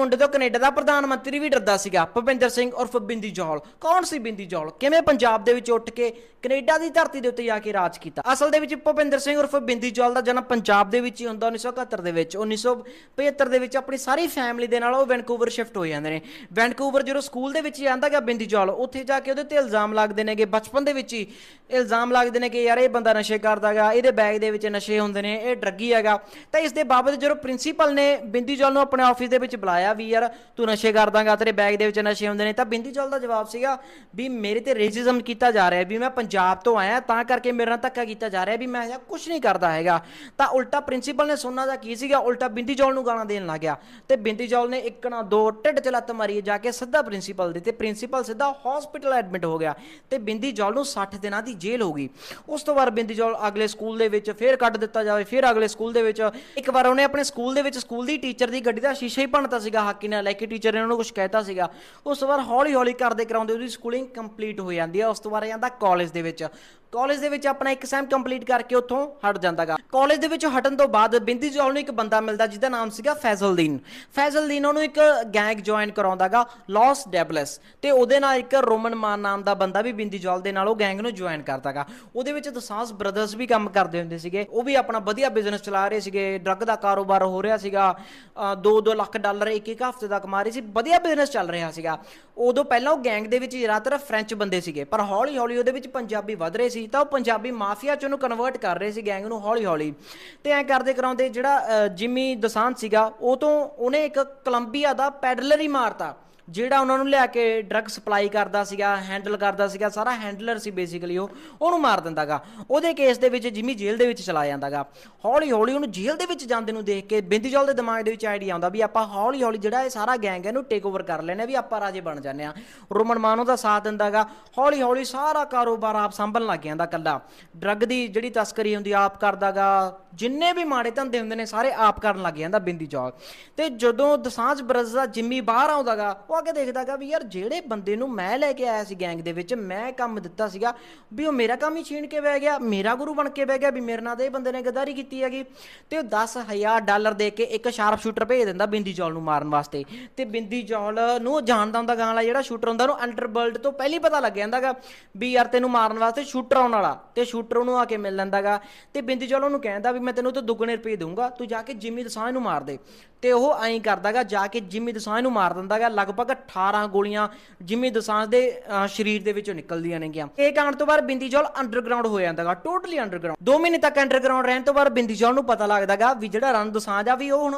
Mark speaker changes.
Speaker 1: ਮੁੰਡੇ ਤੋਂ ਕੈਨੇਡਾ ਦਾ ਪ੍ਰਧਾਨ ਮੰਤਰੀ ਵੀ ਡਰਦਾ ਸੀਗਾ, ਭੁਪਿੰਦਰ ਸਿੰਘ ਉਰਫ ਬਿੰਦੀ ਜੌਲ। ਕੌਣ ਸੀ ਬਿੰਦੀ ਜੌਲ? ਕਿਵੇਂ ਪੰਜਾਬ ਦੇ ਵਿੱਚ ਉੱਠ ਕੇ ਕੈਨੇਡਾ ਦੀ ਧਰਤੀ ਦੇ ਉੱਤੇ ਜਾ ਕੇ ਰਾਜ ਕੀਤਾ? ਅਸਲ ਦੇ ਵਿੱਚ ਭੁਪਿੰਦਰ ਸਿੰਘ ਉਰਫ ਬਿੰਦੀ ਜੌਲ ਦਾ ਜਨਮ ਪੰਜਾਬ ਦੇ ਵਿੱਚ ਹੀ ਹੁੰਦਾ 1971 ਦੇ ਵਿੱਚ। 1975 ਦੇ ਵਿੱਚ ਆਪਣੀ ਸਾਰੀ ਫੈਮਿਲੀ ਦੇ ਨਾਲ ਉਹ ਵੈਨਕੂਵਰ ਸ਼ਿਫਟ ਹੋ ਜਾਂਦੇ ਨੇ। ਵੈਨਕੂਵਰ ਜਦੋਂ ਸਕੂਲ ਦੇ ਵਿੱਚ ਜਾਂਦਾ ਗਿਆ ਬਿੰਦੀ ਜੌਲ, ਉੱਥੇ ਜਾ ਕੇ ਉਹਦੇ ਤੇ ਇਲਜ਼ਾਮ ਲੱਗਦੇ ਨੇਗੇ। ਬਚਪਨ ਦੇ ਵਿੱਚ ਹੀ ਇਲਜ਼ਾਮ ਲੱਗਦੇ ਨੇ ਕਿ ਯਾਰ ਇਹ ਬੰਦਾ ਨਸ਼ੇ ਕਰਦਾਗਾ ਇਹਦੇ ਬੈਗ ਦੇ ਵਿੱਚ ਨਸ਼ੇ ਹੁੰਦੇ ਨੇ, ਇਹ ਡਰੱਗੀ ਹੈਗਾ। ਤਾਂ ਇਸ ਦੇ ਬਾਬਤ ਜਦੋਂ ਪ੍ਰਿੰਸੀਪਲ ਨੇ ਬਿੰਦੀ ਜੌਲ ਨੂੰ ਆਪਣੇ ਆਫਿਸ ਦੇ ਵਿੱਚ ਬੁਲਾਇਆ ਵੀ ਯਾਰ ਤੂੰ ਨਸ਼ੇ ਕਰਦਾਗਾ, ਤੇਰੇ ਬੈਗ ਦੇ ਵਿੱਚ ਨਸ਼ੇ ਹੁੰਦੇ ਨੇ। ਤਾਂ ਬਿੰਦੀ ਚੌਲ ਦਾ ਜਵਾਬ ਸੀਗਾ ਵੀ ਮੇਰੇ ਤੇ ਰੇਸਿਜ਼ਮ ਕੀਤਾ ਜਾ ਰਿਹਾ ਵੀ ਮੈਂ ਪੰਜਾਬ ਤੋਂ ਆਇਆ, ਤਾਂ ਕਰਕੇ ਮੇਰੇ ਨਾਲ ਧੱਕਾ ਕੀਤਾ ਜਾ ਰਿਹਾ ਵੀ ਮੈਂ ਇਹ ਕੁਝ ਨਹੀਂ ਕਰਦਾ ਹੈਗਾ। ਤਾਂ ਉਲਟਾ ਪ੍ਰਿੰਸੀਪਲ ਨੇ ਸੁਣਨਾ ਦਾ ਕੀ ਸੀਗਾ, ਉਲਟਾ ਬਿੰਦੀ ਚੌਲ ਨੂੰ ਗਾਲਾਂ ਦੇਣ ਲੱਗ ਗਿਆ। ਤੇ ਬਿੰਦੀ ਚੌਲ ਨੇ ਇੱਕ ਨਾ ਦੋ ਢਿੱਡ ਚ ਲੱਤ ਮਾਰੀ ਜਾ ਕੇ ਸਿੱਧਾ ਪ੍ਰਿੰਸੀਪਲ ਦੇ ਤੇ ਪ੍ਰਿੰਸੀਪਲ ਸਿੱਧਾ ਹਸਪੀਟਲ ਐਡਮਿਟ ਹੋ ਗਿਆ। ਤੇ ਬਿੰਦੀ ਜੌਲ ਨੂੰ 60 ਦਿਨਾਂ ਦੀ ਜੇਲ੍ਹ ਹੋ ਗਈ। ਉਸ ਤੋਂ ਬਾਅਦ ਬਿੰਦੀ ਜੌਲ ਅਗਲੇ ਸਕੂਲ ਦੇ ਵਿੱਚ ਫੇਰ ਕੱਢ ਦਿੱਤਾ ਜਾਵੇ, ਫਿਰ ਅਗਲੇ ਸਕੂਲ ਦੇ ਵਿੱਚ ਇੱਕ ਵਾਰ ਉਹਨੇ ਆਪਣੇ ਸਕੂਲ ਦੇ ਵਿੱਚ ਸਕੂਲ ਦੀ ਟੀਚਰ ਦੀ ਗੱਡੀ ਦਾ ਸ਼ੀਸ਼ਾ ਹੀ ਭੰਨਤਾ ਸੀਗਾ। ਹਾਕੀ ਨਾਲ ਲੈ ਕੇ ਟੀਚਰ ਨੇ ਉਹਨੂੰ ਕੁਝ ਕਹਿਤਾ ਸੀਗਾ। ਉਸ ਤੋਂ ਬਾਅਦ ਹੌਲੀ ਹੌਲੀ ਕਰਦੇ ਕਰਾਉਂਦੇ ਉਹਦੀ ਸਕੂਲਿੰਗ ਕੰਪਲੀਟ ਹੋ ਜਾਂਦੀ ਹੈ ਉਸ ਤੋਂ ਬਾਅਦ ਜਾਂਦਾ ਕਾਲਜ ਦੇ ਵਿੱਚ। ਕਾਲਜ ਦੇ ਵਿੱਚ ਆਪਣਾ ਇੱਕ ਸੈਮ ਕੰਪਲੀਟ ਕਰਕੇ ਉੱਥੋਂ ਹਟ ਜਾਂਦਾਗਾ। ਕਾਲਜ ਦੇ ਵਿੱਚ ਹਟਣ ਤੋਂ ਬਾਅਦ ਬਿੰਦੀ ਜੌਲ ਨੂੰ ਇੱਕ ਬੰਦਾ ਮਿਲਦਾ ਜਿਹਦਾ ਨਾਮ ਸੀਗਾ ਫੈਜ਼ਲਦੀਨ। ਫੈਜ਼ਲਦੀਨ ਉਹਨੂੰ ਇੱਕ ਗੈਂਗ ਜੁਆਇਨ ਕਰਾਉਂਦਾਗਾ, ਲਾਸ ਡੈਬਲਸ। ਤੇ ਉਹਦੇ ਨਾਲ ਇੱਕ ਰੋਮਨ ਮਾਨ ਨਾਮ ਦਾ ਬੰਦਾ ਵੀ ਬਿੰਦੀ ਜੌਲ ਦੇ ਨਾਲ ਉਹ ਗੈਂਗ ਨੂੰ ਜੁਆਇਨ ਕਰਦਾਗਾ। ਉਹਦੇ ਵਿੱਚ ਦਸਾਂਸ ਬ੍ਰਦਰਸ ਵੀ ਕੰਮ ਕਰਦੇ ਹੁੰਦੇ ਸੀਗੇ। ਉਹ ਵੀ ਆਪਣਾ ਵਧੀਆ ਬਿਜ਼ਨਸ ਚਲਾ ਰਹੇ ਸੀਗੇ। ਡਰੱਗ ਦਾ ਕਾਰੋਬਾਰ ਹੋ ਰਿਹਾ ਸੀਗਾ। 2-2 ਲੱਖ ਡਾਲਰ ਇੱਕ ਇੱਕ ਹਫ਼ਤੇ ਦਾ ਕਮਾ ਰਹੇ ਸੀ। ਵਧੀਆ ਬਿਜ਼ਨਸ ਚੱਲ ਰਿਹਾ ਸੀਗਾ। ਉਦੋਂ ਪਹਿਲਾਂ ਉਹ ਗੈਂਗ ਦੇ ਵਿੱਚ ਜ਼ਿਆਦਾਤਰ ਫ੍ਰੈਂਚ ਬੰਦੇ ਸੀਗੇ। ਪਰ ਹੌਲੀ ਹੌਲੀ ਉਹਦੇ ਵਿੱਚ ਪੰਜਾਬੀ ਵੱਧ ਰਹੇ ਸੀ। ਸੀ ਤਾਂ ਉਹ ਪੰਜਾਬੀ ਮਾਫੀਆ ਚ ਉਹਨੂੰ ਕਨਵਰਟ ਕਰ ਰਹੇ ਸੀ ਗੈਂਗ ਨੂੰ ਹੌਲੀ ਹੌਲੀ ਤੇ ਐਂ ਕਰਦੇ ਕਰਾਉਂਦੇ ਜਿਹੜਾ ਅ, ਜਿਮੀ ਦਸਾਂਤ ਸੀਗਾ ਉਹ ਤੋਂ ਉਹਨੇ ਇੱਕ ਕੋਲੰਬੀਆ ਦਾ ਪੈਡਲਰ ਹੀ ਮਾਰਤਾ। ਜਿਹੜਾ ਉਹਨਾਂ ਨੂੰ ਲਿਆ ਕੇ ਡਰੱਗ ਸਪਲਾਈ ਕਰਦਾ ਸੀਗਾ ਹੈਂਡਲ ਕਰਦਾ ਸੀਗਾ, ਸਾਰਾ ਹੈਂਡਲਰ ਸੀ ਬੇਸਿਕਲੀ ਉਹ, ਉਹਨੂੰ ਮਾਰ ਦਿੰਦਾਗਾ। ਉਹਦੇ ਕੇਸ ਦੇ ਵਿੱਚ ਜਿਮੀ ਜੇਲ੍ਹ ਦੇ ਵਿੱਚ ਚਲਾ ਜਾਂਦਾਗਾ। ਹੌਲੀ ਹੌਲੀ ਉਹਨੂੰ ਜੇਲ੍ਹ ਦੇ ਵਿੱਚ ਜਾਂਦੇ ਨੂੰ ਦੇਖ ਕੇ ਬਿੰਦੀ ਜੌਲ ਦੇ ਦਿਮਾਗ ਦੇ ਵਿੱਚ ਆਈਡੀਆ ਆਉਂਦਾ ਵੀ ਆਪਾਂ ਹੌਲੀ ਹੌਲੀ ਜਿਹੜਾ ਇਹ ਸਾਰਾ ਗੈਂਗ ਹੈ ਇਹਨੂੰ ਟੇਕ ਓਵਰ ਕਰ ਲੈਣੇ ਵੀ ਆਪਾਂ ਰਾਜੇ ਬਣ ਜਾਂਦੇ ਆ ਰੋਮਨ ਮਾਨੋ ਦਾ ਸਾਥ ਦਿੰਦਾਗਾ। ਹੌਲੀ ਹੌਲੀ ਸਾਰਾ ਕਾਰੋਬਾਰ ਆਪ ਸੰਭਲਣ ਲੱਗ ਜਾਂਦਾ ਕੱਲਾ ਡਰੱਗ ਦੀ ਜਿਹੜੀ ਤਸਕਰੀ ਹੁੰਦੀ ਆਪ ਕਰਦਾਗਾ। ਜਿੰਨੇ ਵੀ ਮਾੜੇ ਧੰਦੇ ਹੁੰਦੇ ਨੇ, ਸਾਰੇ ਆਪ ਕਰਨ ਲੱਗ ਜਾਂਦਾ ਬਿੰਦੀ ਜੌਲ। ਤੇ ਜਦੋਂ ਦਸਾਂਝ ਬ੍ਰਦਰਸ ਦਾ ਜਿੰਮੀ ਬਾਹਰ ਆਉਂਦਾਗਾ, ਉਹ ਆ ਕੇ ਦੇਖਦਾਗਾ ਵੀ ਯਾਰ ਜਿਹੜੇ ਬੰਦੇ ਨੂੰ ਮੈਂ ਲੈ ਕੇ ਆਇਆ ਸੀ ਗੈਂਗ ਦੇ ਵਿੱਚ, ਮੈਂ ਕੰਮ ਦਿੱਤਾ ਸੀਗਾ, ਵੀ ਉਹ ਮੇਰਾ ਕੰਮ ਹੀ ਛੀਨ ਕੇ ਬਹਿ ਗਿਆ, ਮੇਰਾ ਗੁਰੂ ਬਣ ਕੇ ਬਹਿ ਗਿਆ, ਵੀ ਮੇਰੇ ਨਾਲ ਤਾਂ ਇਹ ਬੰਦੇ ਨੇ ਗਦਾਰੀ ਕੀਤੀ ਹੈਗੀ। ਤੇ ਉਹ 10000 ਡਾਲਰ ਦੇ ਕੇ ਇੱਕ ਸ਼ਾਰਪ ਸ਼ੂਟਰ ਭੇਜ ਦਿੰਦਾ ਬਿੰਦੀ ਜੌਲ ਨੂੰ ਮਾਰਨ ਵਾਸਤੇ। ਤੇ ਬਿੰਦੀ ਜੌਲ ਨੂੰ ਉਹ ਜਾਣਦਾ ਹੁੰਦਾ ਗਾਂ ਵਾਲਾ ਜਿਹੜਾ ਸ਼ੂਟਰ ਹੁੰਦਾ, ਉਹਨੂੰ ਅੰਡਰਵਰਲਡ ਤੋਂ ਪਹਿਲੀ ਪਤਾ ਲੱਗ ਜਾਂਦਾਗਾ ਵੀ ਯਾਰ ਤੈਨੂੰ ਮਾਰਨ ਵਾਸਤੇ ਸ਼ੂਟਰ ਆਉਣ ਵਾਲਾ। ਤੇ ਸ਼ੂਟਰ ਉਹਨੂੰ ਆ ਕੇ ਮਿਲ ਲੈਂਦਾਗਾ। ਤੇ ਬਿੰਦੀ ਜੌਲ ਉਹਨੂੰ ਕਹਿੰਦਾ ਵੀ ਮੈਂ ਤੈਨੂੰ ਤਾਂ ਦੁੱਗਣੇ ਰੁਪਏ ਦਊਂਗਾ, ਤੂੰ ਜਾ ਕੇ ਜਿਮੀ ਦਸਾਂਝ ਨੂੰ ਮਾਰ ਦੇ। ਤੇ ਉਹ ਐਂ ਕਰਦਾਗਾ, ਜਾ ਕੇ ਜਿਮੀ ਦਸਾਂਝ ਨੂੰ ਮਾਰ ਦਿੰਦਾਗਾ, ਲਗਭਗ 18 ਗੋਲੀਆਂ ਜਿਮੀ ਦਸਾਂਝ ਦੇ ਅਹ, ਸਰੀਰ ਦੇ ਵਿੱਚੋਂ ਨਿਕਲਦੀਆਂ ਨੇਗੀਆਂ। ਇਹ ਕਾਂਡ ਤੋਂ ਬਾਅਦ ਬਿੰਦੀ ਜੌਲ ਅੰਡਰਗਰਾਉਂਡ ਹੋ ਜਾਂਦਾਗਾ ਟੋਟਲੀ ਅੰਡਰਗਰਾਉਂਡ 2 ਮਹੀਨੇ ਤੱਕ ਅੰਡਰਗਰਾਉਂਡ ਰਹਿਣ ਤੋਂ ਬਾਅਦ ਬਿੰਦੀ ਜੌਲ ਨੂੰ ਪਤਾ ਲੱਗਦਾਗਾ ਵੀ ਜਿਹੜਾ ਰਨ ਦਸਾਂਝ ਆ ਵੀ ਉਹ ਹੁਣ